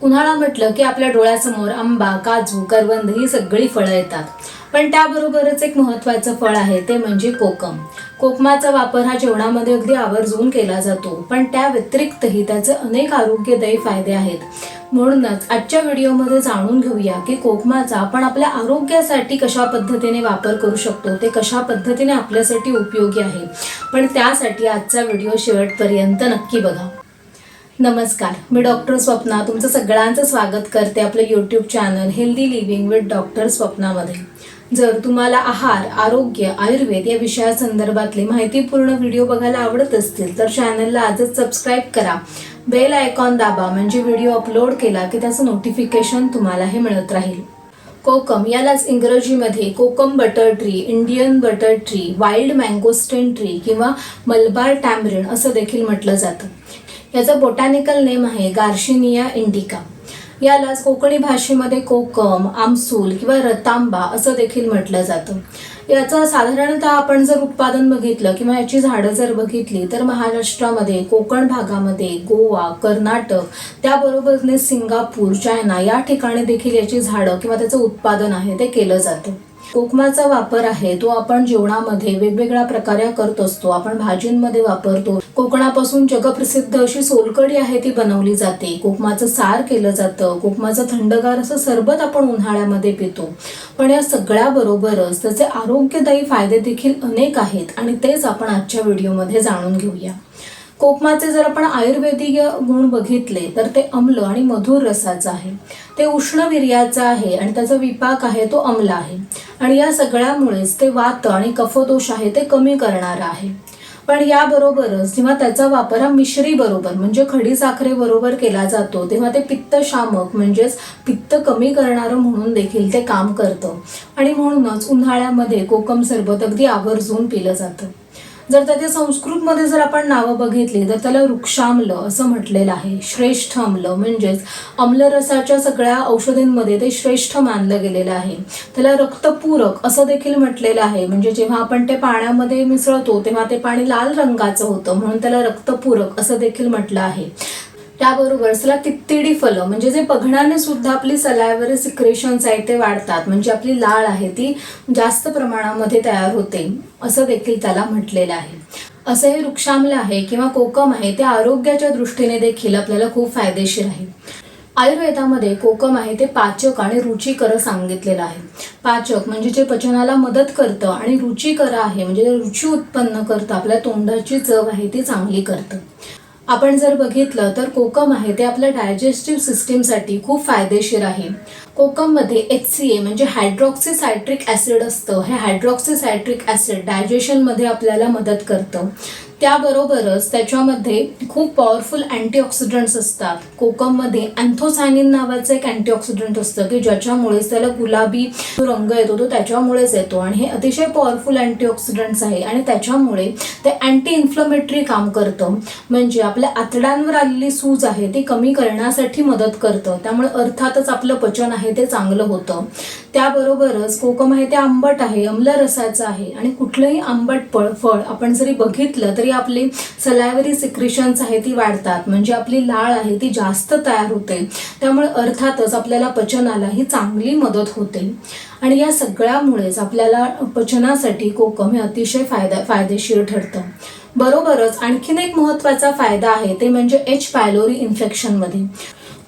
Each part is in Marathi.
उन्हाळा म्हटलं की आपल्या डोळ्यासमोर आंबा काजू करवंद ही सगळी फळं येतात. पण त्याबरोबरच एक महत्वाचं फळ आहे ते म्हणजे कोकम. कोकमाचा वापर हा जेवणामध्ये अगदी आवर्जून केला जातो पण त्या व्यतिरिक्तही त्याचे अनेक आरोग्यदायी फायदे आहेत. म्हणूनच आजच्या व्हिडिओमध्ये जाणून घेऊया की कोकमाचा आपण आपल्या आरोग्यासाठी कशा पद्धतीने वापर करू शकतो ते कशा पद्धतीने आपल्यासाठी उपयोगी आहे. पण त्यासाठी आजचा व्हिडिओ शेवटपर्यंत नक्की बघा. नमस्कार मी डॉक्टर स्वप्ना. तुमचं सगळ्यांचं स्वागत करते आपलं YouTube channel healthy living with doctor स्वप्नामध्ये. जर तुम्हाला आहार आरोग्य आयुर्वेद या विषयासंदर्भातली माहितीपूर्ण व्हिडिओ बघायला आवडत असतील तर चॅनलला आजच सबस्क्राईब करा. बेल आयकॉन दाबा म्हणजे व्हिडिओ अपलोड केला की त्याचं नोटिफिकेशन तुम्हाला हे मिळत राहील. कोकम यालाच इंग्रजीमध्ये kokum butter tree Indian butter tree wild mangosteen tree किंवा मलबार टॅमरिन असं देखील म्हटलं जातं. याचं बोटॅनिकल नेम आहे गार्शिनिया इंडिका यालाच कोकणी भाषेमध्ये कोकम आमसूल किंवा रतांबा असं देखील म्हटलं जातं. याचं साधारणतः आपण जर उत्पादन बघितलं किंवा याची झाडं जर बघितली तर महाराष्ट्रामध्ये कोकण भागामध्ये गोवा कर्नाटक त्याबरोबरने सिंगापूर चायना या ठिकाणी देखील याची झाडं किंवा त्याचं उत्पादन आहे ते केलं जातं. कोकमाचा वापर आहे तो आपण जेवणामध्ये वेगवेगळ्या प्रकारे करत असतो. आपण भाजींमध्ये वापरतो. कोकणापासून जगप्रसिद्ध अशी सोलकडी आहे ती बनवली जाते. कोकमाचं सार केलं जातं. कोकमाचं थंडगार असं सरबत आपण उन्हाळ्यामध्ये पितो. पण या सगळ्याबरोबरच त्याचे आरोग्यदायी फायदे देखील अनेक आहेत. आणि तेच आपण आजच्या व्हिडिओमध्ये जाणून घेऊया. कोकमाचे जर आपण आयुर्वेदिक गुण बघितले तर ते अम्ल आणि मधुर रसाचं आहे. ते उष्णवीर्याचं आहे आणि त्याचा विपाक आहे तो अम्ल आहे. आणि या सगळ्यामुळेच ते वात आणि कफदोष आहे ते कमी करणार आहे. पण याबरोबरच जेव्हा त्याचा वापर हा मिश्री बरोबर म्हणजे खडी साखरे बरोबर केला जातो तेव्हा ते पित्त शामक म्हणजेच पित्त कमी करणारं म्हणून देखील ते काम करतं. आणि म्हणूनच उन्हाळ्यामध्ये कोकम सरबत अगदी आवर्जून पिलं जातं. जर त्याच्या संस्कृतमध्ये जर आपण नावं बघितली तर त्याला वृक्षाम्ल असं म्हटलेलं आहे. श्रेष्ठ अम्ल म्हणजेच अम्लरसाच्या सगळ्या औषधींमध्ये ते श्रेष्ठ मानलं गेलेलं आहे. त्याला रक्तपूरक असं देखील म्हटलेलं आहे. म्हणजे जेव्हा आपण ते पाण्यामध्ये मिसळतो तेव्हा ते पाणी लाल रंगाचं होतं म्हणून त्याला रक्तपूरक असं देखील म्हटलं आहे. त्याबरोबर त्याला तित्तिडी फलं म्हणजे जे बघण्याने सुद्धा आपली सलायवर सिक्रेशन्स आहेत ते वाढतात. म्हणजे आपली लाळ आहे ती जास्त प्रमाणामध्ये तयार होते असं देखील त्याला म्हटलेलं आहे. असं हे वृक्षाम्ल आहे किंवा कोकम आहे ते आरोग्याच्या दृष्टीने देखील आपल्याला खूप फायदेशीर आहे. आयुर्वेदामध्ये कोकम आहे ते पाचक आणि रुचिकर सांगितलेलं आहे. पाचक म्हणजे जे पचनाला मदत करतं आणि रुचिकर आहे म्हणजे रुची उत्पन्न करतं आपल्या तोंडाची चव आहे ती चांगली करतं. आपण जर बघितलं तर कोकम आहे ते आपल्या डायजेस्टिव्ह सिस्टीमसाठी खूप फायदेशीर आहे. कोकममध्ये एच सी ए म्हणजे हायड्रॉक्सी सायट्रिक ॲसिड असतं. हे हायड्रॉक्सी सायट्रिक ॲसिड डायजेशनमध्ये आपल्याला मदत करतं. त्याबरोबरच त्याच्यामध्ये खूप पॉवरफुल अँटीऑक्सिडंट्स असतात. कोकममध्ये अँथोसायनिन नावाचं एक अँटीऑक्सिडंट असतं की ज्याच्यामुळेच त्याला गुलाबी जो रंग येतो तो त्याच्यामुळेच येतो. आणि हे अतिशय पॉवरफुल अँटीऑक्सिडंट्स आहे. आणि त्याच्यामुळे ते अँटी इन्फ्लमेटरी काम करतं. म्हणजे आपल्या आतड्यांवर आलेली सूज आहे ती कमी करण्यासाठी मदत करतं. त्यामुळे अर्थातच आपलं पचन आहे ते चांगलं होतं. त्याबरोबरच कोकम आहे ते आंबट आहे अम्ल रसाचं आहे. आणि कुठलंही आंबट फळ फळ आपण जरी बघितलं तरी आपली सलायवरी सिक्रिशन्स आहे ती वाढतात. म्हणजे आपली लाळ आहे ती जास्त तयार होते. त्यामुळे अर्थातच आपल्याला पचनाला ही चांगली मदत होते. आणि या सगळ्यामुळेच आपल्याला पचनासाठी कोकम हे अतिशय फायदा फायदेशीर ठरतं. बरोबरच आणखीन एक महत्त्वाचा फायदा आहे ते म्हणजे एच पायलोरी इन्फेक्शनमध्ये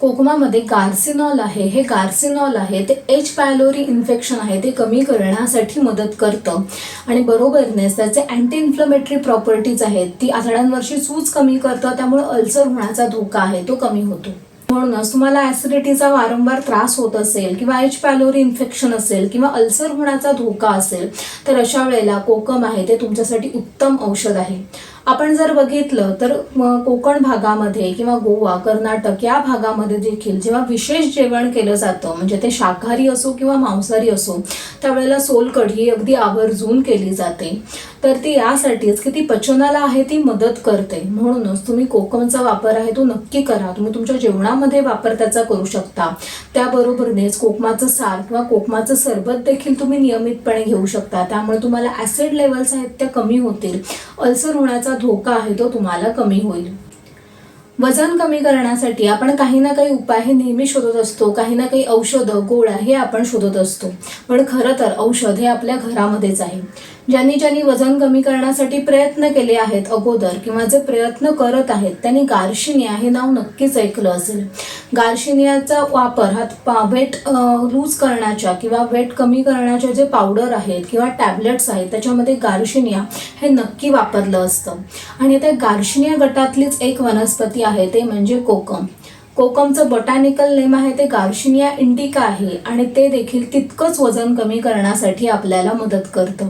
कोकमामध्ये गार्सिनॉल आहे. हे गार्सिनॉल आहे. ते एच पायलोरी इन्फेक्शन आहे. ते कमी करण्यासाठी मदत करतं. आणि बरोबरनेच त्याचे अँटी इन्फ्लमेटरी प्रॉपर्टीज आहेत. ती आतड्यांवरची सूज कमी करतं. त्यामुळे अल्सर होण्याचा धोका आहे. तो कमी होतो. म्हणूनच तुम्हाला ॲसिडिटीचा वारंवार त्रास होत असेल किंवा एच पॅलोरी इन्फेक्शन असेल किंवा अल्सर होण्याचा धोका असेल तर अशा वेळेला कोकम आहे. ते तुमच्यासाठी उत्तम औषध आहे. आपण जर बघितलं तर कोकण भागामध्ये किंवा गोवा कर्नाटक या भागामध्ये देखील जेव्हा विशेष जेवण केलं जातं म्हणजे ते शाकाहारी असो किंवा मांसाहारी असो त्यावेळेला सोलकढी अगदी आवर्जून केली जाते. तर ती यासाठीच की ती पचनाला आहे ती मदत करते. म्हणूनच तुम्ही कोकमचा वापर आहे तो नक्की करा. तुम्ही तुमच्या जेवणामध्ये वापर त्याचा करू शकता. त्याबरोबरनेच कोकमाचं सार किंवा कोकमाचं सरबत देखील तुम्ही नियमितपणे घेऊ शकता. त्यामुळे तुम्हाला ॲसिड लेवल्स आहेत त्या कमी होतील. अल्सर होण्याचा धोका आहे तो तुम्हाला कमी होईल. वजन कमी करण्यासाठी आपण काही ना काही उपाय हे नेहमी शोधत असतो. काही ना काही औषधं गोळ्या हे आपण शोधत असतो. पण खरं तर औषध हे आपल्या घरामध्येच आहे. ज्यांनी ज्यांनी वजन कमी करण्यासाठी प्रयत्न केले आहेत अगोदर किंवा जे प्रयत्न करत आहेत त्यांनी गार्शिनिया हे नाव नक्कीच ऐकलं असेल. गार्शिनियाचा वापर हा पा- वेट लूज करण्याच्या किंवा वेट कमी करण्याच्या जे पावडर आहेत किंवा टॅबलेट्स आहेत त्याच्यामध्ये गार्शिनिया हे नक्की वापरलं असतं. आणि त्या गार्शिनिया गटातलीच एक वनस्पती आहे ते म्हणजे कोकम. कोकमचं बॉटॅनिकल नेम आहे ते गार्शिनिया इंडिका आहे आणि ते देखील तितकंच वजन कमी करण्यासाठी आपल्याला मदत करतं.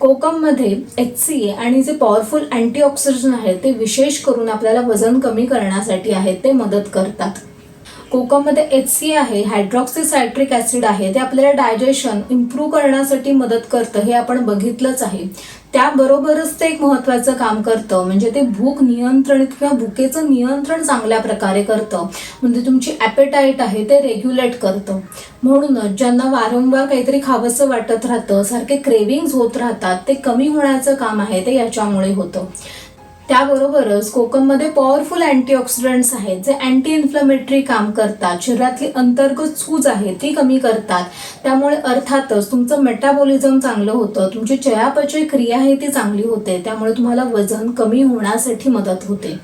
कोकममध्ये एच सी ए आणि जे पॉवरफुल अँटीऑक्सिडंट आहेत ते विशेष करून आपल्याला वजन कमी करण्यासाठी आहेत ते मदत करतात. कोकममध्ये एच सी आहे हायड्रॉक्सी सायट्रिक ऍसिड आहे ते आपल्याला डायजेशन इम्प्रूव्ह करण्यासाठी मदत करतं हे आपण बघितलंच आहे. त्याबरोबरच ते एक महत्त्वाचं काम करतं म्हणजे ते भूक नियंत्रण किंवा भुकेचं नियंत्रण चांगल्या प्रकारे करतं. म्हणजे तुमची ॲपेटाईट आहे ते रेग्युलेट करतं. म्हणूनच ज्यांना वारंवार काहीतरी खावंसं वाटत राहतं सारखे क्रेविंग्स होत राहतात ते कमी होण्याचं काम आहे ते याच्यामुळे होतं. त्याबरोबरच कोकममध्ये पॉवरफुल अँटीऑक्सिडंट्स आहेत जे अँटी इन्फ्लमेटरी काम करतात. शरीरातली अंतर्गत सूज आहे ती कमी करतात. त्यामुळे अर्थातच तुमचं मेटाबॉलिझम चांगलं होतं तुमची चयापचय क्रिया आहे ती चांगली होते. त्यामुळे तुम्हाला वजन कमी होण्यासाठी मदत होते.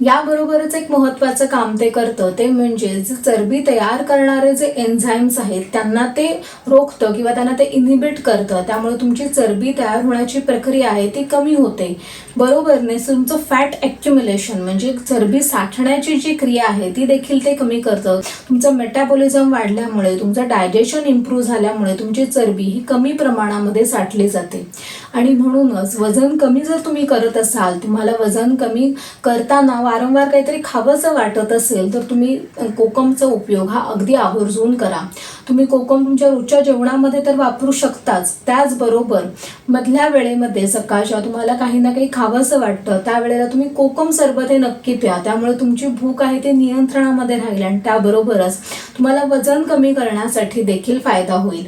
याबरोबरच एक महत्वाचं काम ते करतं. ते म्हणजे चरबी तयार करणारे जे एन्झाईम्स आहेत त्यांना ते रोखतं किंवा त्यांना ते इनहिबिट करतं. त्यामुळे तुमची चरबी तयार होण्याची प्रक्रिया आहे ती कमी होते. बरोबरने तुमचं फॅट ॲक्युम्युलेशन म्हणजे चरबी साठण्याची जी क्रिया आहे ती देखील ते कमी करतं. तुमचं मेटाबॉलिझम वाढल्यामुळे तुमचं डायजेशन इम्प्रूव्ह झाल्यामुळे तुमची चरबी ही कमी प्रमाणामध्ये साठली जाते. आणि म्हणूनच वजन कमी जर तुम्ही करत असाल तुम्हाला वजन कमी करताना वारंवार काहीतरी खावंसं वाटत असेल तर तुम्ही कोकमचा उपयोग हा अगदी आवर्जून करा. तुम्ही कोकम तुमच्या रोजच्या जेवणामध्ये तर वापरू शकताच. त्याचबरोबर मधल्या वेळेमध्ये सकाळच्या तुम्हाला काही ना काही खावंसं वाटतं. त्यावेळेला तुम्ही कोकम सरबत हे नक्की प्या. त्यामुळे तुमची भूक आहे ते नियंत्रणामध्ये राहील आणि त्याबरोबरच तुम्हाला वजन कमी करण्यासाठी देखील फायदा होईल.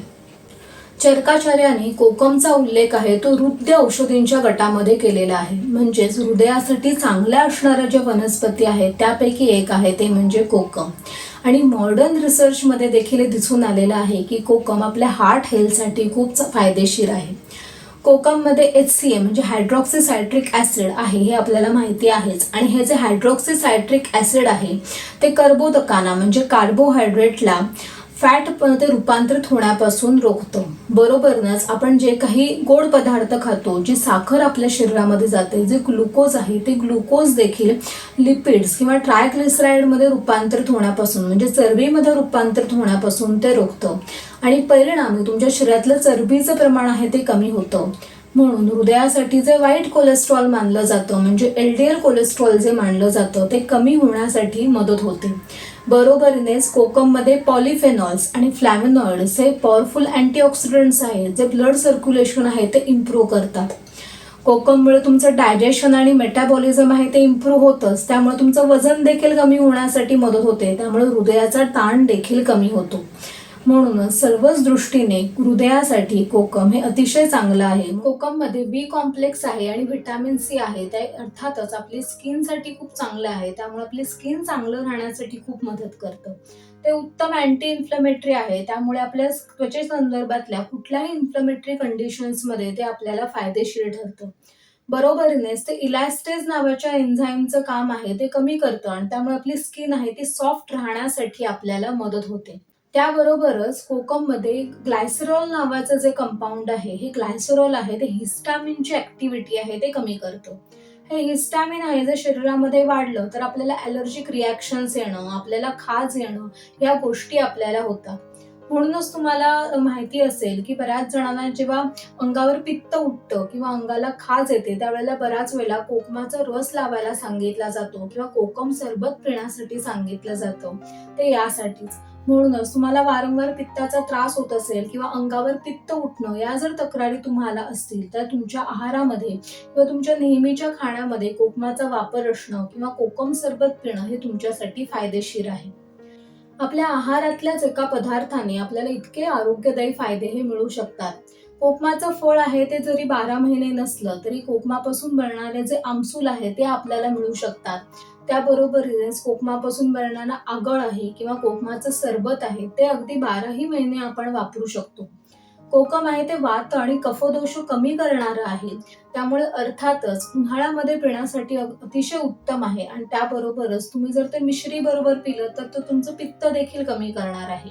चरकाचार्याने कोकमचा उल्लेख आहे तो हृदय औषधींच्या गटामध्ये केलेला आहे. म्हणजेच हृदयासाठी चांगल्या असणाऱ्या ज्या वनस्पती आहेत त्यापैकी एक आहे ते म्हणजे कोकम. आणि मॉडर्न रिसर्चमध्ये देखील दिसून आलेलं आहे की कोकम आपल्या हार्ट हेल्थसाठी खूप फायदेशीर आहे. कोकममध्ये एच सी ए म्हणजे हायड्रॉक्सी सायट्रिक ॲसिड आहे हे आपल्याला माहिती आहेच. आणि हे जे हायड्रॉक्सी सायट्रिक ॲसिड आहे ते कर्बोदकांना म्हणजे कार्बोहायड्रेटला फॅटमध्ये रूपांतरित होण्यापासून रोखतं. बरोबरच आपण जे काही गोड पदार्थ खातो जी साखर आपल्या शरीरामध्ये जाते जे ग्लुकोज आहे ते ग्लुकोज देखील लिपिड्स किंवा ट्रायग्लिसराईडमध्ये रूपांतरित होण्यापासून म्हणजे चरबीमध्ये रूपांतरित होण्यापासून ते रोखतं. आणि परिणामी तुमच्या शरीरातलं चरबीचं प्रमाण आहे ते कमी होतं. म्हणून हृदयासाठी जे वाईट कोलेस्ट्रॉल मानलं जातं म्हणजे एल डी एल कोलेस्ट्रॉल जे मानलं जातं ते कमी होण्यासाठी मदत होते. बरोबरीनेच कोकममध्ये पॉलिफेनॉल्स आणि फ्लॅमिनॉइड्स हे पॉवरफुल अँटीऑक्सिडंट्स आहेत जे ब्लड सर्क्युलेशन आहे ते इम्प्रूव्ह करतात. कोकममुळे तुमचं डायजेशन आणि मेटाबॉलिझम आहे ते इम्प्रूव्ह होतंच. त्यामुळे तुमचं वजन देखील कमी होण्यासाठी मदत होते. त्यामुळे हृदयाचा ताण देखील कमी होतो. म्हणूनच सर्वच दृष्टीने हृदयासाठी कोकम हे अतिशय चांगलं आहे. कोकममध्ये बी कॉम्प्लेक्स आहे आणि व्हिटॅमिन सी आहे. ते अर्थातच आपली स्किनसाठी खूप चांगलं आहे. त्यामुळे आपली स्किन चांगलं राहण्यासाठी खूप मदत करतं. ते उत्तम अँटी इन्फ्लमेटरी आहे. त्यामुळे आपल्या त्वचेसंदर्भातल्या कुठल्याही इन्फ्लमेटरी कंडिशन्समध्ये ते आपल्याला फायदेशीर ठरतं. बरोबरीनेच ते इलास्टेज नावाच्या एन्झाईमचं काम आहे. ते कमी करतं आणि त्यामुळे आपली स्किन आहे ती सॉफ्ट राहण्यासाठी आपल्याला मदत होते. त्याबरोबरच कोकममध्ये ग्लायसेरॉल नावाचं जे कंपाऊंड आहे हे ग्लायसेरॉल आहे ते हिस्टामिनची ऍक्टिव्हिटी आहे ते कमी करतं. हे हिस्टामिन आहे जर शरीरामध्ये वाढलं तर आपल्याला ॲलर्जिक रिॲक्शन्स येणं आपल्याला खाज येणं या गोष्टी आपल्याला होतात. म्हणूनच तुम्हाला माहिती असेल की बऱ्याच जणांना जेव्हा अंगावर पित्त उठतं किंवा अंगाला खाज येते त्यावेळेला बऱ्याच वेळेला कोकमाचा रस लावायला सांगितला जातो किंवा कोकम सरबत पिण्यासाठी सांगितलं जातं. ते यासाठीच. म्हणूनच तुम्हाला वारंवार पित्ताचा त्रास होत असेल किंवा अंगावर पित्त उठणं या जर तक्रारी तुम्हाला असतील तर तुमच्या आहारामध्ये किंवा तुमच्या नेहमीच्या खाण्यामध्ये कोकमाचा वापर असणं किंवा कोकम सरबत पिणं हे तुमच्यासाठी फायदेशीर आहे. आपल्या आहारातल्याच एका पदार्थाने आपल्याला इतके आरोग्यदायी फायदे हे मिळू शकतात. कोकमाचं फळ आहे ते जरी बारा महिने नसलं तरी कोकमापासून बनणारे जे आमसूल आहे ते आपल्याला मिळू शकतात. त्याबरोबरच कोकमापासून बनणारा आगळ आहे किंवा कोकमाचं सरबत आहे ते अगदी बाराही महिने आपण वापरू शकतो. कोकम आहे ते वात आणि कफोदोष कमी करणारं आहे. त्यामुळे अर्थातच उन्हाळ्यामध्ये पिण्यासाठी अतिशय उत्तम आहे. आणि त्याबरोबरच तुम्ही जर ते मिश्री बरोबर पिलं तर तो तुमचं पित्त देखील कमी करणार आहे.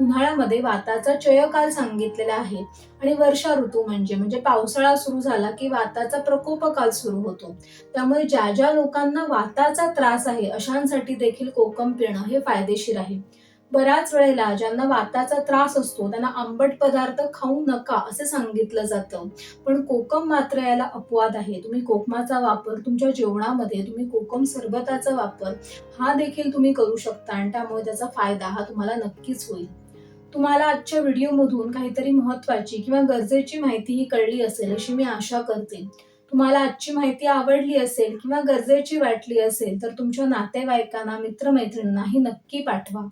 उन्हाळ्यामध्ये वाताचा चयकाल सांगितलेला आहे. आणि वर्षा ऋतू म्हणजे म्हणजे पावसाळा सुरू झाला की वाताचा प्रकोप काल सुरू होतो. त्यामुळे ज्या ज्या लोकांना वाताचा त्रास आहे अशांसाठी देखील कोकम पिणं हे फायदेशीर आहे. बऱ्याच वेळेला ज्यांना वाताचा त्रास असतो त्यांना आंबट पदार्थ खाऊ नका असे सांगितलं जातं. पण कोकम मात्र याला अपवाद आहे. तुम्ही कोकमाचा वापर तुमच्या जेवणामध्ये तुम्ही कोकम सरबताचा वापर हा देखील तुम्ही करू शकता आणि त्यामुळे त्याचा फायदा हा तुम्हाला नक्कीच होईल. तुम्हाला आजच्या व्हिडिओमधून काहीतरी महत्वाची किंवा गरजेची माहिती ही कळली असेल अशी मी आशा करते. तुम्हाला आजची माहिती आवडली असेल किंवा गरजेची वाटली असेल तर तुमच्या नातेवाईकांना मित्रमैत्रिणींना ही नक्की पाठवा.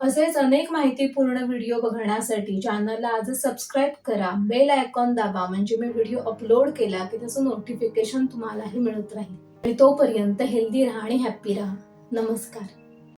असेच अनेक माहितीपूर्ण व्हिडिओ बघण्यासाठी चॅनलला आजच सबस्क्राईब करा. बेल आयकॉन दाबा म्हणजे मी व्हिडिओ अपलोड केला की त्याचं नोटिफिकेशन तुम्हालाही मिळत राहील. आणि तोपर्यंत हेल्दी राहा आणि हॅप्पी राहा. नमस्कार.